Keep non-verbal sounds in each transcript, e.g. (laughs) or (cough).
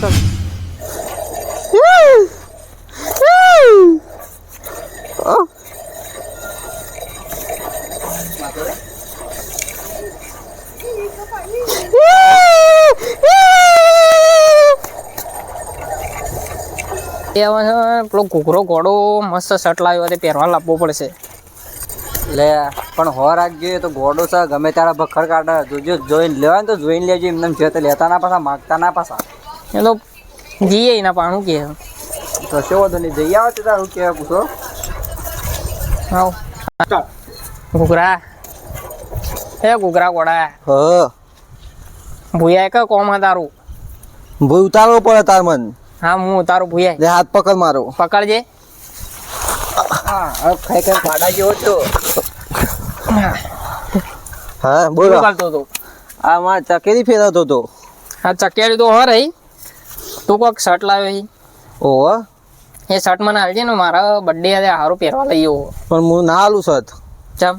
તું ચાલ. એ હવે પેલો ઘૂઘરો ઘોડો મસ્ત શર્ટ લાવ્યો તે પહેરવા લાવવો પડશે. લે, પણ હો રાખજે, તો ઘોડો છે, ગમે ત્યારે ભખડ કાઢે. જોજો, જોઈને લેવાય ને તો જોઈને લેજો, એમને જે તો લેતા ના પાછા, માગતા ના પાછા. એ તો જઈએ એના પાણું કે. તો શું વાંધો નહીં જઈ આવો તારું કહેવા પૂછો. આવ ઘૂઘરા. એ ઘૂઘરા કોડા હ. ભૂયા કે કોમાં તારું? ભૂ ઉતારવો પડે તાર મન. હા હું તારું ભૂયા. લે હાથ પકડ મારો. પકડજે. હા હવે ખાઈ ખાઈ પાડા જેવો છો. હા બોલો. કરતો તું આ માં ચકેરી ફેરવતો તો હા ચકેરી તો હો રહી. તું કોઈક શર્ટ લાવ્યો છે ઓહો. એ શર્ટ મને હાલજે ને મારા બર્થડે આજે સારું પહેરવા લઈ આવો. પણ હું ના હાલું શર્ટ ચમ?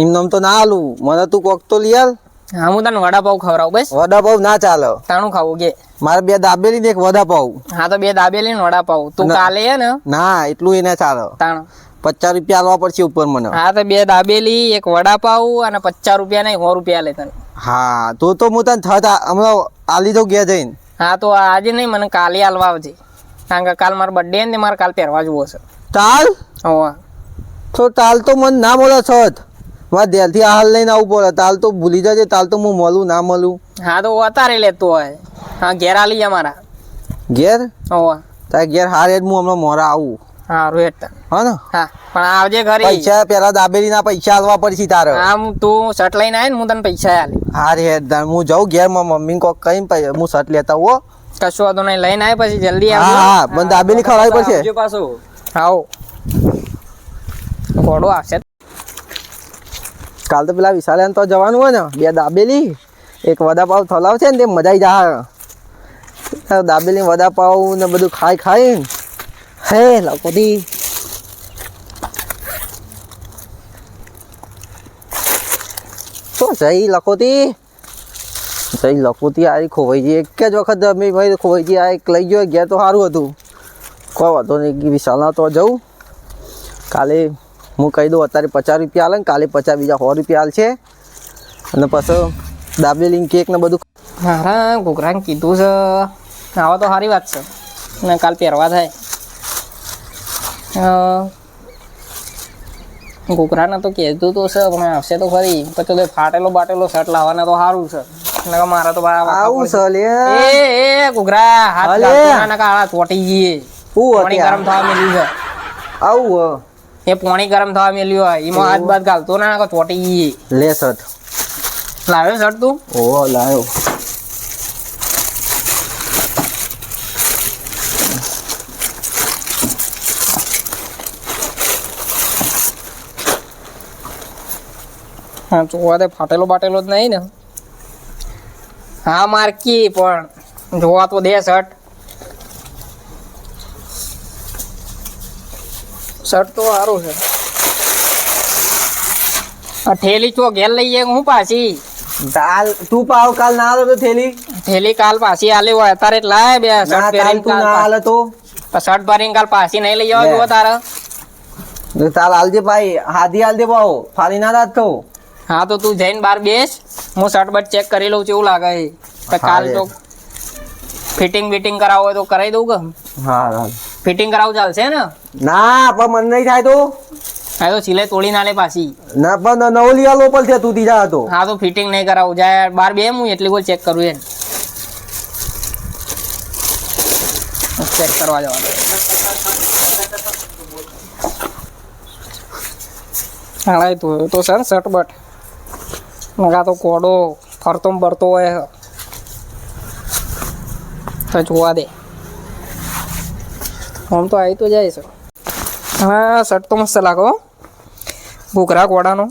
એમ નામ તો ના હાલું મને તું કોક તો લઈ હા હું તને વડાપાવ ખવડાવું બસ. વડાપાવ ના ચાલે. તાણું ખાવું કે? મારે બે દાબેલી ને એક વડાપાવ હા તો બે દાબેલી ને વડાપાવ તું. કાલે હે ને? ના એટલું એને ચાલે. તાણ. પચાસ રૂપિયા આલવા પડશે ઉપર મને. હા તો બે દાબેલી એક વડાપાવ અને પચાસ રૂપિયા નહીં સો રૂપિયા લે તને. હા તો તો હું તને થત હમણાં આલી દઉં ગયા જઈને. હા તો આજે નહીં મને કાલે હાલવા આવજે. કારણ કે કાલ મારો બર્થડે ને મારે કાલ પહેરવા જવો છે તાલ? હોવા તો તાલ તો મને ના મળે છત. મારે દિલથી હાલ લઈને આવવું પડે તાલ તો ભૂલી જજે તાલ તો હું મળું ના મળું. હા તો અતારે લેતો હોય. હા ઘેર હાલી જા મારા ઘેર? હોવા તારે ઘેર હારે જ હું હમણાં મોરા આવું. હા રોહિત હા ને? હા પણ આવજે ઘરે. પૈસા પેલા દાબેલીના પૈસા આલવા પડશે તારે. આમ તું શર્ટ લઈને આવે ને હું તને પૈસા આલે. હાર હેડ હું જાઉં ઘેર મારા મમ્મી કોક કઈ હું શર્ટ લેતા હો. કશું વાંધો નહીં લઈને આવે પછી જલ્દી આવજો. હા મને દાબેલી ખવડાવી પડશે. આવજો પાછું. આવો ઘોડો આવશે. કાલ તો પેલા વિશાલે તો જવાનું હોય ને બે દાબેલી એક વડાપાવ થલાવ છે ને તે મજા આવી જાય દાબેલી વડાપાવ ને બધું ખાઈ ખાઈ હે đi તો જઈ લખોતી જઈ લખોતી આ ખોવાઈ ગઈ એક જ વખત અમે ભાઈ ખોવાઈ ગઈ આ એક લઈ ગયો ગયા તો સારું હતું કોઈ વાંધો નહીં વિશાલના તો જવું કાલે હું કહી દઉં અત્યારે પચાસ રૂપિયા આલે ને કાલે પચાસ બીજા સો રૂપિયા આલશે અને પછી દાબેલી કેક ને બધું મારા ઘૂઘરાને કીધું છે આવા તો સારી વાત છે ને કાલ પહેરવા થાય ઘૂઘરાને તો કહેતું તો છે પણ આવશે તો ખરી પછી તો ફાટેલો બાટેલો શર્ટ લાવવાના તો સારું છે. મારે તો આવું છે. લે. એ એ ઘૂઘરા હાથ લાવવાના ગાળતો ના નકર હાથ ચોંટી જઈએ પાણી ગરમ થવા મેલ્યું છે. આવું એ પાણી ગરમ થવા મેલ્યું હોય. એમાં હાથ બાદ ગાલતો ના નકર ચોટી જઈએ લે શર્ટ લાવ્યો શર્ટ તું? ઓ લાયો હા જોવા દે ફાટેલો બાટેલો જ નહીં ને. હા માર્કી પણ જોવા તો દે શર્ટ. શર્ટ તો સારું છે. આ થેલી ચો ઘેર લઈ જાય હું પાછી? દાલ તું પાવ કાલ ના આલો તો થેલી થેલી કાલ પાછી આલી હોય અત્યારે જ લાય બે શર્ટ કાલ પહેરીને કાલ ના આલે તો. શર્ટ ભરીને કાલ પાછી નહીં લઈ જવા લે. જુઓ તારે. તાલ આલજે ભાઈ હાદી આલજે ભાવ ફાલી ના રાત તો. હા તો તું જઈને બાર બેસ. હું શર્ટ બટ ચેક કરી લઉં છું એવું લાગે છે. તો કાલ તો ફિટિંગ વિટિંગ કરાવો હોય તો કરાવી દઉં કે? હા ફિટિંગ કરાવવું ચાલશે ને? ના પણ મન નહીં થાય તો. હા તો સિલાઈ તોડી ના લે પાછી. ના પણ નવો લઈ આલો પણ છે તું દીધા હતો હા તો ફિટિંગ નહીં કરાવું. જાય બાર બે હું એટલી કોઈ ચેક કરું એમ. ચેક કરવા જવાનું. હા તો તો સર શર્ટ બટ નકા તો કોડો ફરતો બરતો હોય. તો જોવા દે. આમ તો આવી તો જાય છે. હા, શર્ટ તો મસ્ત લાગો ઘૂઘરા કોડાનો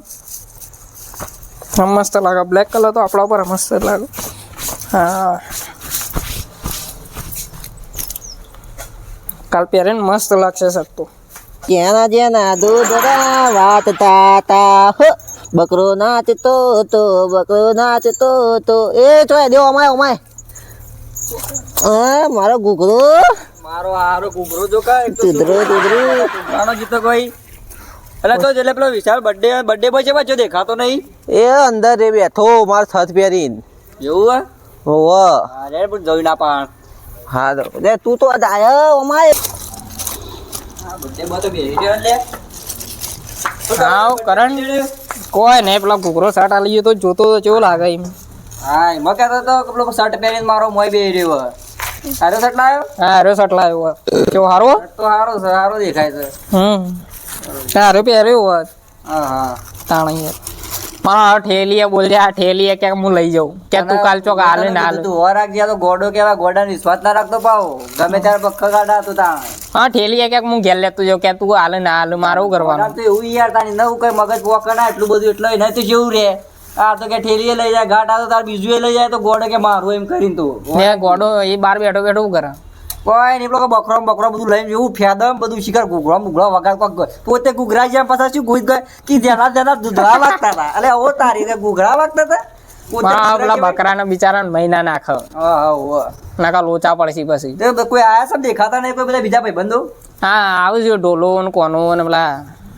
મસ્ત લાગે. બ્લેક કલર તો આપણા ઉપર મસ્ત લાગે. હા. કાલ પહેરે ને મસ્ત લાગશે સર તો. ક્યાંના જેના દૂધ વાત તાતા હો. બકરો નાચતો તો બકરો નાચતો તો એ ચોય દેવો અમાય અમાય આ મારો ઘૂઘરો. મારો હારો ઘૂઘરો જો કાય એક તો તુદરો તુદરો ઘૂઘરાનો જીતો કોઈ? એટલે તો એટલે પેલો વિશાલ બર્થડે બર્થડે બોય છે બચ્ચો દેખાતો નહીં? એ અંદર એ બેઠો માર છત પહેરીને. એવું હે? ઓવ અરે પણ જોઈ ના પાણ હા તો. લે તું તો આય અમાય બર્થડે બોય તો બેહી રહ્યો લે. આવ કરણ. કોઈ નહીં પેલા ઘૂઘરો શર્ટ આલી ગયો તો જોતો તો કેવો લાગે એમ. હા એમાં કહેતો તો કે પેલો શર્ટ પહેરીને મારો મોય બે રહ્યો હારો શર્ટ લાવ્યો? હા હારો શર્ટ લાવ્યો કેવો હારો? તો છે સારો દેખાય છે. હમ. હારો પહેર્યો હોત હા હા. તાણી મારા ઠેલીએ બોલ આ ઠેલીએ કે હું લઈ જાઉં. કે તું કાલ ચોક હાલે ના હાલે. તું હોર રાખજે તો ગોડો કેવા ગોડા વિશ્વાસ ના રાખતો પાવ. ગમે ત્યારે પક્કા કાઢા તું તાણ. હા ઠેલીએ કે હું ઘેર લેતું જાઉં કે તું હાલે ના હાલે મારે કરવાનું? તો એવું યાર તારી નવું કઈ મગજ પોક એટલું બધું એટલું એને તો જેવું રે. આ તો કે ઠેલીએ લઈ જાય ઘાટ આ તો તાર બીજું લઈ જાય તો ગોડો કે મારું એમ કરીને તું. ગોડો એ બાર બેઠો બેઠો કરે? કોઈ નહીં પેલો બકરો બકરો બધું લઈને જેવું ફેદમ બધું શિકાર ઘૂઘરો ઘૂઘરો વગર કોક પોતે ઘૂઘરા જ્યાં પાછા શું ગુજ ગયો? કે જેના જેના દૂધડા વાગતા હતા. એટલે ઓ તારી રીતે ઘૂઘરા વાગતા હતા? પોતે મારા પેલા કહેવાય. બકરાના બિચારા મહિના નાખ. હા હા હા. લોચા પડશે પછી. કોઈ આયા સબ દેખાતા નહીં કોઈ બધા બીજા ભાઈબંધો? હા આવી છે ઢોલો ને કોનો ને પેલા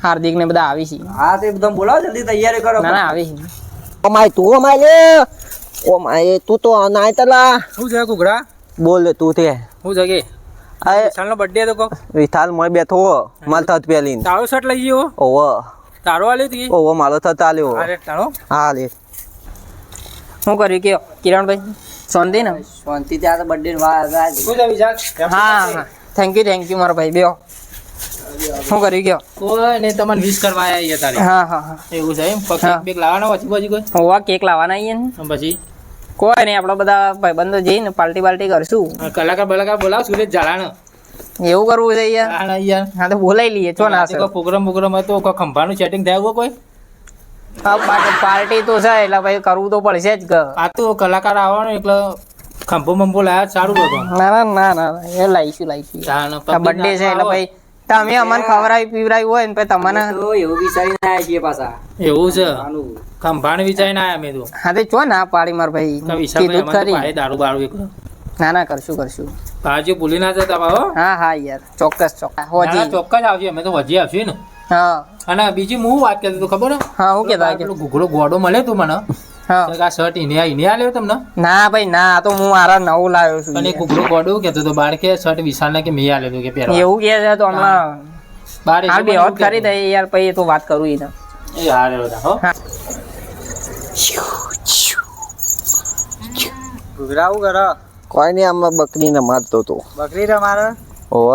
હાર્દિક ને બધા આવી છે. હા તે બધા બોલાવો જલ્દી તૈયારી કરો. ના ના આવી છે. અમાય તું અમાય લે. ઓમાય તું તો નાય તલા. શું છે ઘૂઘરા? બોલ તું તે. શું છે કે આ વિશાલનો બર્થડે તો કોક. વિશાલ મોય બેઠો હો. માલ થત પેલી તારો શર્ટ લઈ ગયો ઓવો. તારો આલ્યો તી? ઓવો મારો થત આલ્યો. અરે તારો. હા લે. શું કર્યું કે કિરણભાઈ? શાંતિ ને? શાંતિ ત્યાં તો બર્થડે વાત શું છે? વિશાલ હા. થેન્ક યુ થેન્ક યુ મારો ભાઈ બેહો. શું કર્યું ગયો કોઈ નહીં તમને વિશ કરવા આવ્યા તારે. હા હા હા. એવું છે એમ? હા. પક્ષી લાવવાનો પછી પછી કોઈ? હોવા કેક લાવવાના આવીએ ને. પછી? કોઈ નહીં આપડે બધા ભાઈબંધો જઈને પાર્ટી પાર્ટી કરશું. કલાકાર બલાકાર બોલાવ સુરેશ જાડાનો એવું કરવું છે યાર? યાર. હા તો બોલાવી લઈએ. છો ના કોઈ પ્રોગ્રામ પ્રોગ્રામ હતો કોઈ ખંભાનું સેટિંગ થયું કોઈ? પાર્ટી તો છે એટલે ભાઈ કરવું તો પડશે જ આ તો કલાકાર આવવાનો એટલે ખંભો મંભો લાયા સારું બધું ના ના ના ના એ લાવીશું લાવીશું બર્થડે છે એટલે ભાઈ તમે અમને ખવરાય પીવરાય હોય ને પછી તમને તો એવું વિચારીને આવ્યા છીએ પાછા. એવું છે? ખંભાને વિચારીને આવ્યા મેં તો. હા તે ચો ના પાડી માર ભાઈ. કીધું ખરી. દારૂ બારૂ એકલો ના ના કરશું કરશું. ભાજી ભૂલી ના જતા બાબો હા હા યાર. ચોક્કસ ચોક્કસ. હોજી. ચોક્કસ આવશે અમે તો હોજી આવશું ને. હા. અને બીજી હું વાત કરતો ખબર? હા હું કેતા ઘૂઘરો ગોડો મળે તું મને. આ શર્ટ ઇને ઇને આલ્યો તમને? ના ભાઈ ના તો હું મારા નવું લાવ્યો છું. અને એવું કહેતો બાર કે શર્ટ વિશાલ કે મેં આલ્યો કે પહેરવા? એવું કે છે તો હમણાં બાર હાલ બે હોત કરી એવું યાર પછી તો વાત કરું એને એ હારે હો. ઘૂઘરા કરો. કોઈ નહીં આમાં બકરીને મારતો તો. બકરી તમારે? ઓવ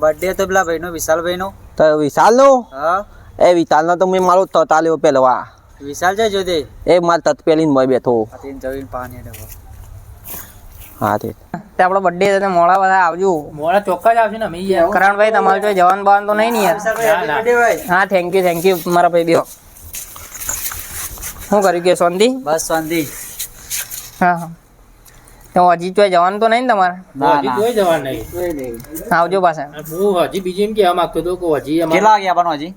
બર્થડે તો પેલા ભાઈનો વિશાલભાઈનો. તો વિશાલ નો હા. એ વિશાલ નો તો મેં મારો તત આલ્યો પેલો આ. વિશાલ છે જોતે એ માર તત પેલીને મોય બેઠો. તેને જવીન પાણી દેવો હા તે. તે આપણો બર્થડે છે મોડા બધા આવજો. મોળા ચોક્કસ આવશે ને અમે યાર કરણભાઈ તમારે તો જવાન બાન તો નહીં ને યાર. હા થેન્ક યુ થેન્ક યુ મારા ભાઈ બેહો શું કર્યું કે શાંતિ બસ શાંતિ હા હા. તો હજી તો જવાનું તો નહીં ને તમારે? હજી તો જવાનું નહીં. આવજો પાછા. હું હજી બીજું એમ કહેવા માંગતો હતો કે હજી કેટલા વાગે આવવાનું હજી?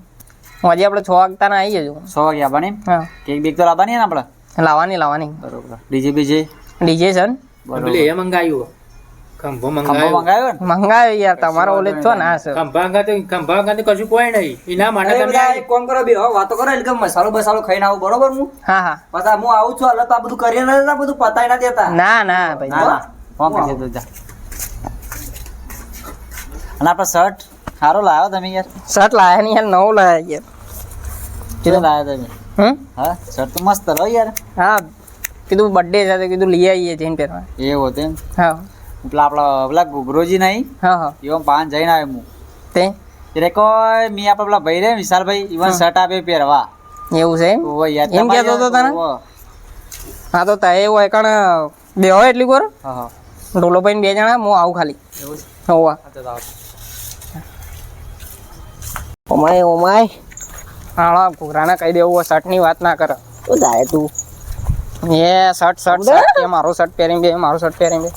હજી આપણે છ વાગતા ના આવી જજો. સો વાગે આવવાની? હા. કેક બેક તો લાવવાની ને આપણે? લાવવાની લાવવાની. બરોબર. ડીજે બીજે? ડીજે છે ને? પેલું એ મંગાવ્યું ખંભો મંગાવ્યો મંગાવ્યો યાર તમારો ઓલે છો ના છે. ખંભા અંગાતે ખંભા કશું કોઈ નહીં. એના માટે તમે એક કોમ કરો બે હો, વાતો કરો એટલે મસાલો બસાલો ખાઈને આવું બરોબર હું? હા હા. પાછા હું આવું છું એટલે તો આ બધું કરીએ ના બધું પતાઈ ના દેતા. ના ના ભાઈ. ના ના. ફોન કરી દેજો જા? અને આપણો શર્ટ? સારો લાવ્યો તમે યાર? શર્ટ લાયા નહીં યાર નવું લાયા યાર. કેટલો લાવ્યો તમે? હમ? હા શર્ટ તો મસ્ત રહ્યો યાર. હા કીધું બર્થડે છે તો કીધું લઈ આવીએ જઈને પહેરવા. એવો તેમ? હા. પેલા આપણા પેલા ગુગરોજી નહીં હા હા. એવો પાન જઈને આવ્યો હું. તે? એટલે કોઈ મી આપણા પેલા ભાઈ રે વિશાલભાઈ ઈવન શર્ટ આપે પહેરવા. એવું છે એમ? યાર એમ કહેતો હતો તને? હા તો તય એવું કણ બે હોય એટલી કોર હા હા. ઢોલો ભાઈ બે જણા હું આવું ખાલી. એવું હોવા. Oh my oh my. હા ઘૂઘરાને કહી દેવું શર્ટની વાત ના કરે. શું જાય તું? એ શર્ટ શર્ટ શર્ટ એ મારો શર્ટ પહેરીને બે મારો શર્ટ પહેરી બે.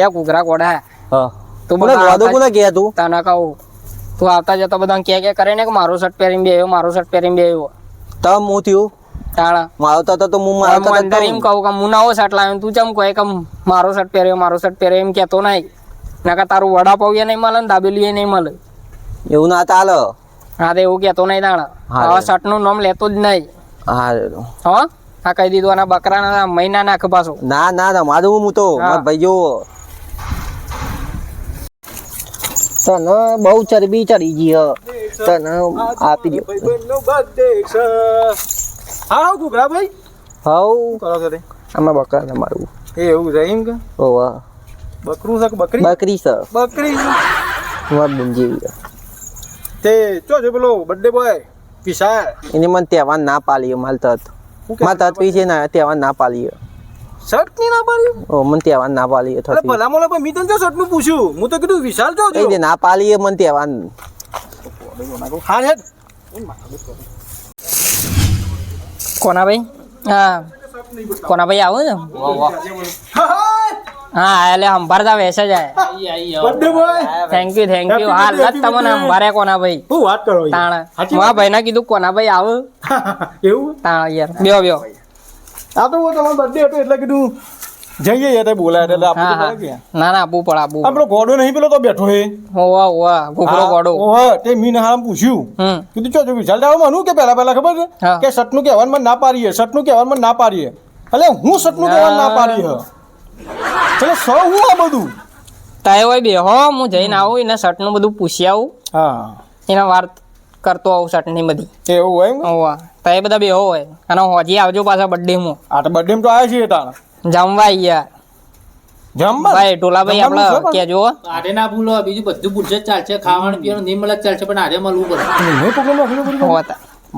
એ કુકરા ગોડા હા. તું મને વાદો કોને કે તું? તને કહું. તું આવતા જતા બધા કે કે કરે ને કે મારો શર્ટ પહેરીને બે મારો શર્ટ પહેરી બે તમ હું થયું? તાણા મારો તો તો હું મારો તો અંદર એમ કહું કે હું નવો શર્ટ લાવ્યો તું ચમ કહે કે મારો શર્ટ પહેર્યો મારો શર્ટ પહેર્યો એમ કહેતો નહીં. નકા તારું વડાપાવ એ નહીં મળે ને દાબેલી એ નહીં મળે. એવું ના ચાલે. હા તો એવું કહેતો નહીં તાણા. હા. આવા શર્ટનું નામ લેતો જ નહીં. હા હો? આ કહી દીધું આના બકરાના મહિના નાખ પાછો. ના ના ના મારું હું તો ભાઈ જો તને બહુ ચરબી ચડી ગઈ હ. તને આપી દો હા કુકરા ભાઈ? હાઉ કરો છો તે? આમાં બકરા મારું એ એવું છે એમ કે? ઓવા બકરું છે કે બકરી? બકરી છે. બકરી. મત બંજી તે ચો છે પેલો બર્થડે બોય વિશાલ એને મને તહેવાર ના પાલ્યો માલ તત માર તત પી છે ને તહેવાર ના પાલ્યો શર્ટની ના પાલ્યો ઓ મને તહેવાર ના પાલ્યો થતી. ભલા મોલા પણ મી તને શર્ટનું પૂછ્યું? હું તો કીધું વિશાલ જો કઈ દે ના પાલ્યો મને તહેવાર હા હેડ. કોના ભાઈ? હા. કોના ભાઈ આવો ને હા એટલે સંભાળતા વેસે જાય birthday boy thank you thank you હા લત તમને. સંભાળે કોના ભાઈ? હું વાત કરો તાણ. મારા? ભાઈને કીધું કોના ભાઈ આવ. (laughs) એવું? તાણ યાર. બેહો બેહો. આ તો તમારો બર્થડે હતો એટલે કીધું જઈએ યાર તે બોલાય એટલે આપું પડે ના ના આપું પડે આપું આપણો ગોડો નહીં પેલો તો બેઠો હે. હોવા હોવા ઘૂઘરો ગોડો. ઓહો તે મીન હામ પૂછ્યું. હમ. કીધું ચો જો વિશાલ દાવ માનું કે પહેલા પહેલા ખબર છે. કે સટનું કહેવાનું મને ના પાડીએ સટનું કહેવાનું મને ના પાડીએ. એટલે હું સટનું કહેવાનું ના પાડી એટલે સો હું આ બધું? તાય હોય બેહો હું જઈને આવું એને શર્ટનું બધું પૂછી આવું. હા. એના વાત કરતો આવું શર્ટની બધી. એવું હોય એમ? હોવા. તાય બધા બેહો હોય. અને હોજી આવજો પાછા બર્થડે માં. આ તો બર્થડે તો આવ્યા છીએ તાણ. જમવા યાર. જમવા? ભાઈ ટોલાભાઈ આપણે પણ. કેજો આરે ના ભૂલો બીજું બધું પૂછે જ ચાલશે. ખાવાનું પીવાનું નહીં મળે ચાલશે પણ આરે મળવું પડે.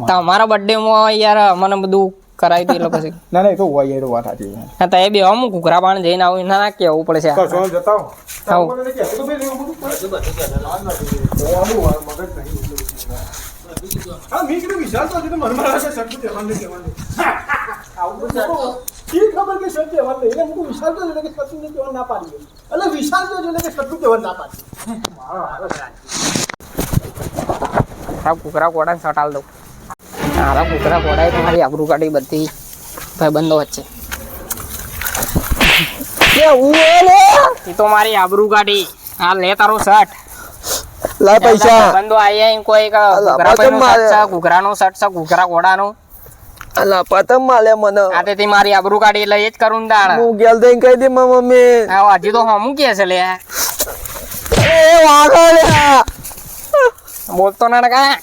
તમારા બર્થડે માં યાર મને બધું કરાવી દે એટલે પછી. ના ના એ તો હોય યાર, વાત સાચી છે. હા એ બે હું ઘૂઘરા બાણ જઈને આવું ના ના કેવું પડશે છે. જતા. આવો. કહેતો તો ભાઈ એવું બધું. હા, મેં કીધું વિશાલ તો મનમાં લાગે શર્ટ તહેવાર નહીં, આવું બધું ખબર કે શર્ટ તહેવાર એટલે હું વિશાલ તો એટલે કે શર્ટનું તહેવાર ના. એટલે વિશાલ તો એટલે કે કુકરા સટાલ દઉં. મારા કુકરા કોડાએ તમારી આબરૂ કાઢી બધી ભાઈબંધો વચ્ચે. એ તો મારી આબરૂ કાઢી. આ લે તારો શર્ટ. લા પૈસા. ભાઈબંધો આયા કોઈ ઘૂઘરા પતંગ શર્ટ છે ઘૂઘરાનો શર્ટ છે અલા પતંગ માલે મને. આતે તેથી મારી આબરૂ કાઢી એટલે એ જ કરું દાણ. હું ગેલ દઈ કહી દે મારી મમ્મી. આ હજી તો હમું કે છે લે. એ વાગો લે બોલતો ના કા મારી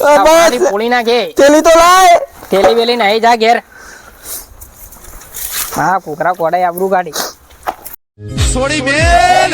બસ. પોળી નાખે થેલી તો લાય. થેલી વેલી નહીં જા ઘેર. હા કોકરા કોડાય આબરૂ કાઢી સોડી બેન.